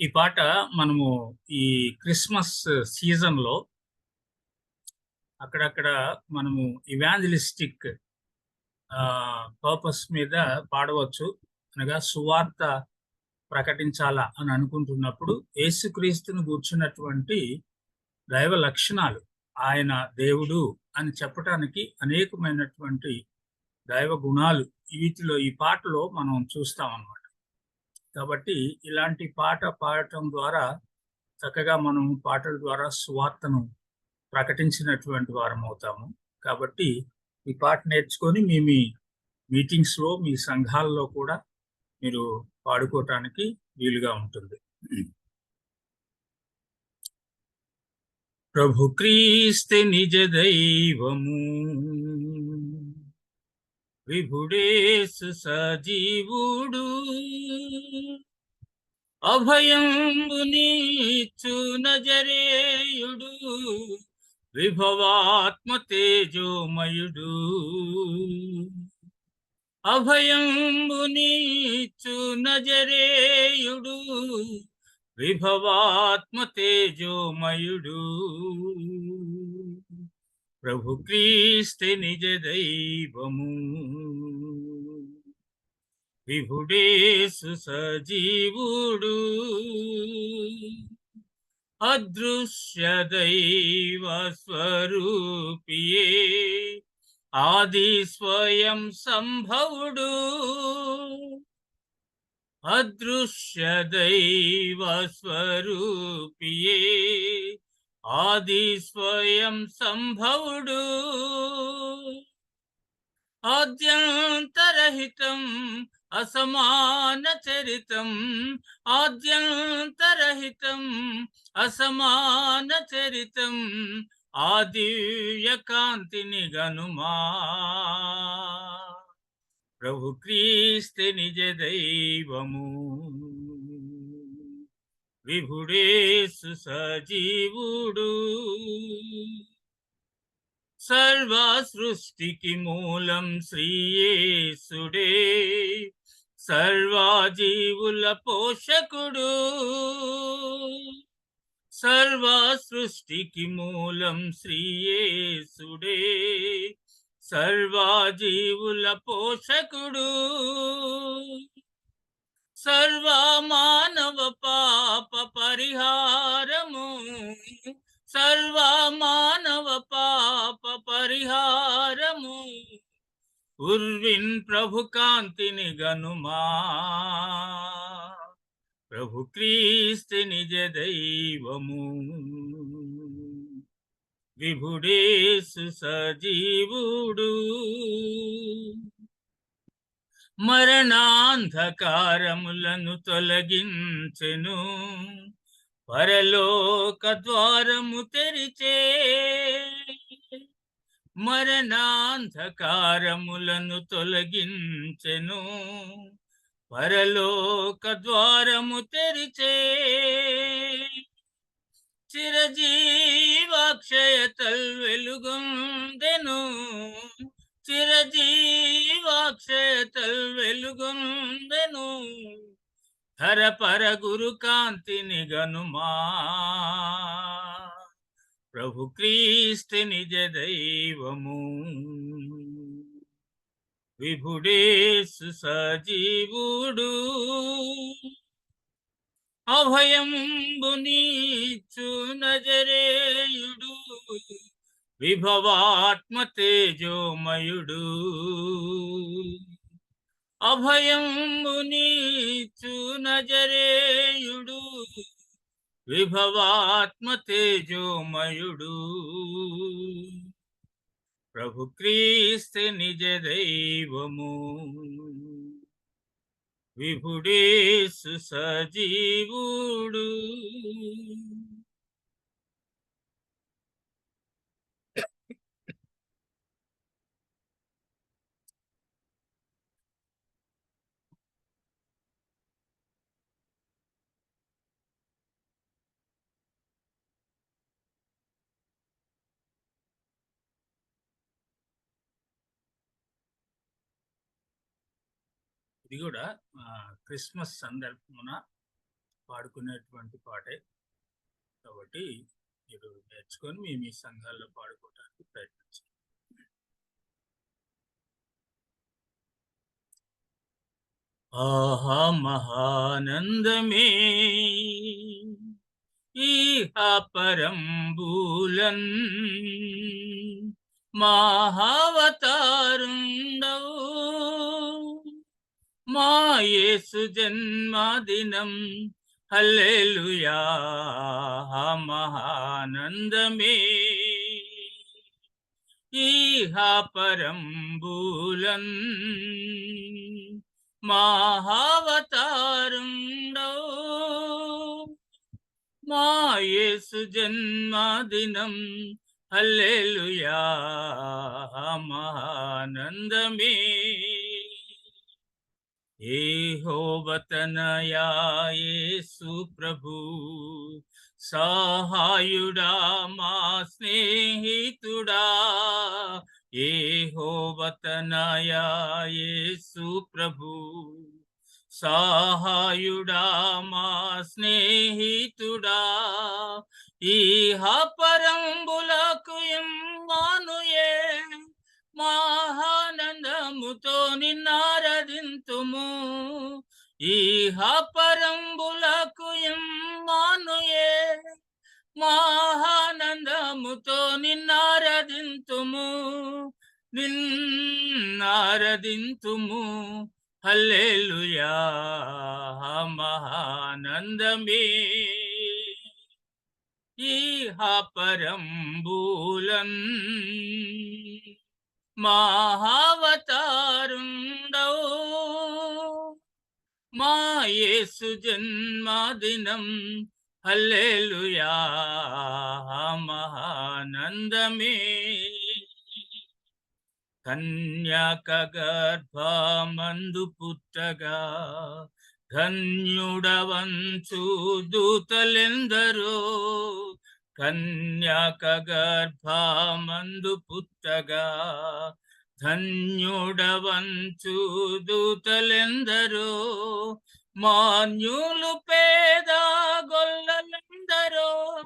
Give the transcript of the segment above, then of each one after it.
ఈ పాట మనము ఈ క్రిస్మస్ సీజన్లో అక్కడక్కడ మనము ఇవాంజలిస్టిక్ పర్పస్ మీద పాడవచ్చు. అనగా సువార్త ప్రకటించాలా అని అనుకుంటున్నప్పుడు యేసుక్రీస్తుని కూర్చున్నటువంటి దైవ లక్షణాలు ఆయన దేవుడు అని చెప్పటానికి అనేకమైనటువంటి దైవ గుణాలు వీటిలో ఈ పాటలో మనం చూస్తాం అన్నమాట కాబట్టి ఇలాంటి పాట పాడటం ద్వారా చక్కగా మనం పాటల ద్వారా సువార్తను ప్రకటించినటువంటి వారం అవుతాము. కాబట్టి ఈ పాట నేర్చుకొని మీ మీ మీటింగ్స్లో మీ సంఘాల్లో కూడా మీరు పాడుకోవటానికి వీలుగా ఉంటుంది. ప్రభు క్రీస్తే నిజ దైవము విభుడేసు సజీవుడు. అభయంబు నీచు నజరేయుడు విభవాత్మ తేజోమయుడు అభయంబు నీచు నజరేయుడు విభవాత్మ తేజోమయుడు ప్రభు క్రీస్తే నిజ దైవము విభుడేసు సజీవుడు. అదృశ్య దైవ స్వరూపియే ఆది స్వయం సంభవుడు. అదృశ్య దైవ స్వరూపియే ఆది స్వయం సంభవుడు. ఆద్యంతరహితం అసమాన చరితం ఆద్యంతరహితం అసమాన చరితం ఆదివ్య కాంతిని గనుమా ప్రభు క్రీస్తే నిజ దైవము విభుడేసు సజీవుడు సర్వ సృష్టికి మూలం శ్రీయేసుడే సర్వాజీవుల పోషకుడు సర్వ సృష్టికి మూలం శ్రీయేసుడే సర్వాజీవుల పోషకుడు సర్వ మానవ పాప పరిహారము సర్వ మానవ పాప పరిహారము. ఉర్విన్ ప్రభు కాంతిని గనుమా. ప్రభు క్రీస్తు నిజ దైవము. విభుడేసు సజీవుడు. మరణాంధకారములను తొలగించెను. పరలోక ద్వారము తెరిచే. మరణాంధకారములను తొలగించెను. పరలోక ద్వారము తెరిచే చిరజీవాక్షయతల్ వెలుగొందెను. చిరజీవాక్షయతల్ వెలుగొందెను. హరపర గురు కాంతిని గనుమా. ప్రభు క్రీస్తు నిజ దైవము. విభుడేసు సజీవుడు. అభయంబునీచు నజరేయుడు. విభవాత్మ తేజోమయుడు. అభయంబునీచు నజరేయుడు. విభవాత్మ తేజోమయుడు ప్రభు క్రీస్తు నిజ దైవము విభుడేసు సజీవుడు ఇది కూడా క్రిస్మస్ సందర్భమున పాడుకునేటువంటి పాటే. కాబట్టి మీరు నేర్చుకొని మీ మీ సంఘాల్లో పాడుకోవడానికి ప్రయత్నించండి. ఆహా మహానందమే! ఈహ పరంబూలన్ మహావతారుండవు. మా యేసు జన్మదినం హల్లెలూయా మహానందమే ఈహ పరంబూలన్ మహావతారుండవు మా యేసు జన్మదినం హల్లెలూయా మహానందమే ఏహోవతనయాసు ప్రభు సహాయుడా మా స్నేహితుడా. ఏహోవతనయాసు ప్రభు సహాయుడా మా స్నేహితుడా. ఈహ పరంబులకు ఇమ్మానుయే మహానందముతో నిన్నారదింతుము. ఈహ పరంబులకు ఇమ్మానుయే. మహానందముతో నిన్నారదింతుము. నిన్నారదింతుము. హల్లెలుయా మహానందమే. ఈహ మహా యేసు జన్మదినం. హల్లెలుయా మహానందమే. కన్యాక గర్భమందు పుట్టగా ధన్యుడవంచు దూతలెందరో. కన్యాక గర్భమందు పుట్టగా ధన్యుడవంచుదూతలెందరో మాన్యులు పేద గొల్లలెందరో?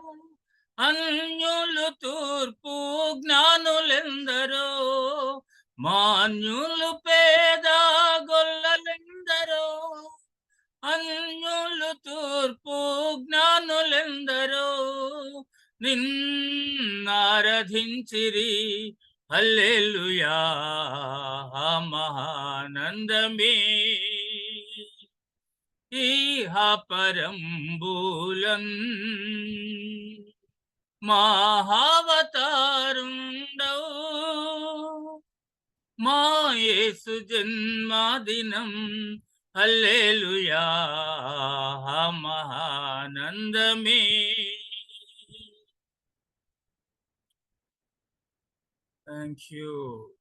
అన్యులు తూర్పు జ్ఞానులెందరో? మాన్యులు పేద గొల్లలెందరో? అన్యులు తూర్పు జ్ఞానులెందరో? నిన్నారధించిరి హల్లెలూయా మహానందమే. ఈహ పరంబూలన్ మహావతారుండవు మా యేసు జన్మదినం హల్లెలూయా మహానందమే. Thank you.